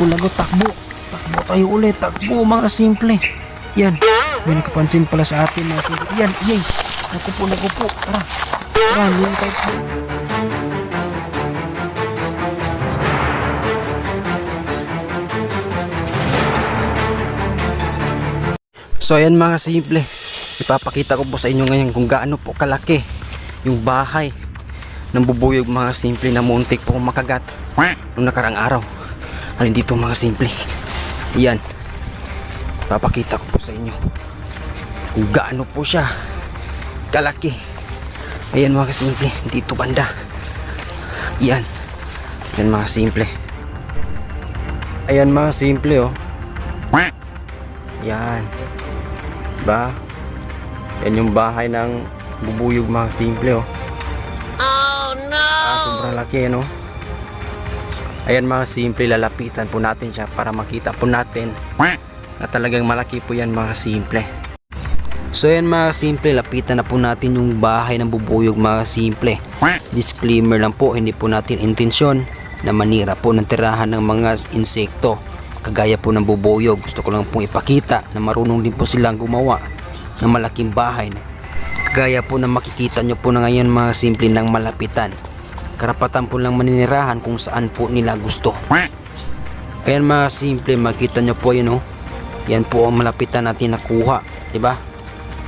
Lagot, takbo. Takbo tayo ulit. Takbo, mga simple. Yan. May nakapansin pala sa atin, mga simple. Yan, yay. Naku po, naku po. Tara. Tara, yan tayo. So ayan mga simple, ipapakita ko po sa inyo ngayon kung gaano po kalaki yung bahay ng bubuyog mga simple na muntik po makagat nung nakarang araw. Alin dito mga simple. Yan. Papakita ko po sa inyo kung gaano po siya kalaki. Ayan mga simple, dito banda. Yan. Yan mga simple. Ayan mga simple oh. Yan. Ba? Yan yung bahay ng bubuyog mga simple oh. Oh no! Ah, sobrang laki ano. Ayan mga simple, lalapitan po natin siya para makita po natin na talagang malaki po yan mga simple. So yan mga simple, lapitan na po natin yung bahay ng bubuyog mga simple. Disclaimer lang po, hindi po natin intensyon na manira po ng tirahan ng mga insekto kagaya po ng bubuyog gusto ko lang pong ipakita na marunong din po silang gumawa ng malaking bahay kagaya po na makikita nyo po na ngayon mga simple ng malapitan karapatan po lang maninirahan kung saan po nila gusto. Ayan mga simple makita nyo po yun oh. Yan po ang malapitan natin nakuha ba?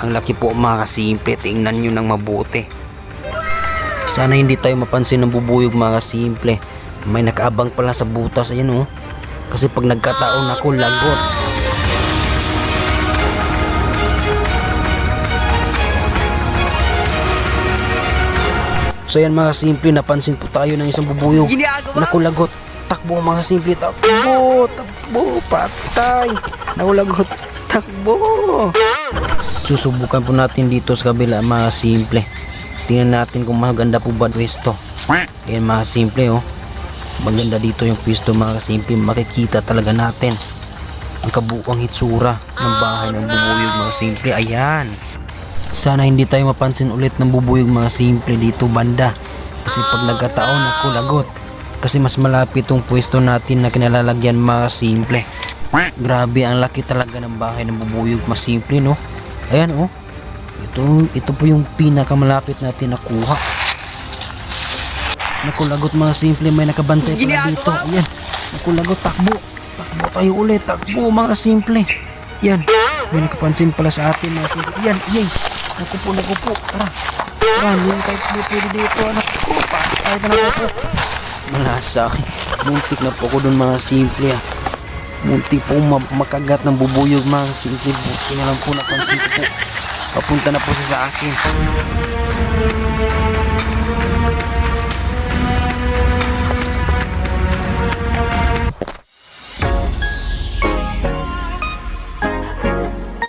Ang laki po mga simple tingnan nyo ng mabuti. Sana hindi tayo mapansin ng bubuyog mga simple. May nakaabang pala sa butas ayan oh. Kasi pag nagkataon ako lagot So yan mga simple, napansin po tayo ng isang bubuyog. Naku lagot, takbo mga simple, takbo, takbo, patay. Naku lagot, takbo. Susubukan po natin dito sa kabila mga simple. Tingnan natin kung maganda po ba pwesto. Yan mga simple oh. Maganda dito yung pwesto mga simple. Makikita talaga natin ang kabuuang hitsura ng bahay ng bubuyog mga simple. Ayan. Sana hindi tayo mapansin ulit ng bubuyog mga simple dito banda. Kasi pag nagkataon ako lagot. Kasi mas malapit tong pwesto natin na kinalalagyan mga simple. Grabe ang laki talaga ng bahay ng bubuyog mga simple no. Ayan oh. Ito, ito po yung pinakamalapit natin nakuha. Naku lagot mga simple may nakabantay pala dito. Ayan. Naku lagot takbo. Takbo tayo ulit. Takbo mga simple. Yan. May nakapansin pala sa atin mga simple. Yan. Yay. Naku po, naku po. Tara. Tara. Yan tayo pwede dito. Anak ko. Patay na naku po. Malasa. Muntik na po ako dun mga simple ah. Muntik po ma- makagat ng bubuyog mga simple. Buti na lang po napansin ko po. Papunta na po siya sa akin.